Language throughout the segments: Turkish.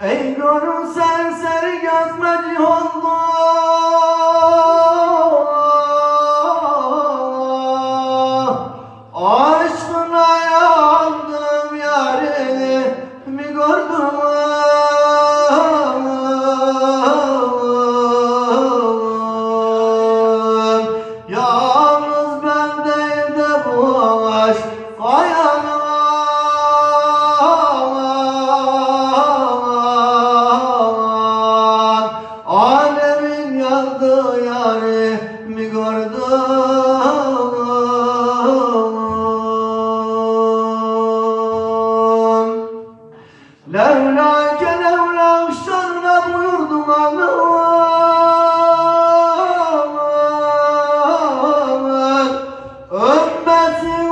Ey gönül serseri gezmeci oldu Alemin yandığı yari mi gördüm. Levlake levla şerre buyurdum Allah'ım Ümmetin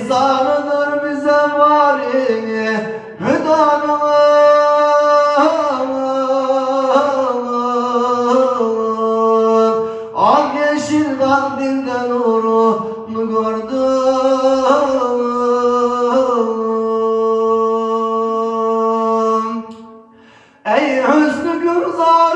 İhsanıdır bize valini hüdanım Al yeşil kandilde nurunu gördüm. Ey hüznü gülzarı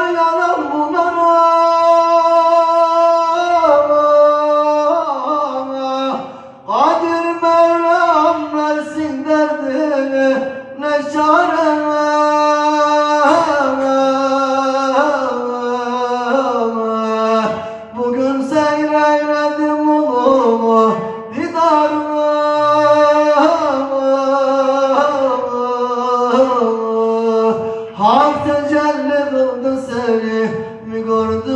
Hak tecelli kıldı seni mi gördüm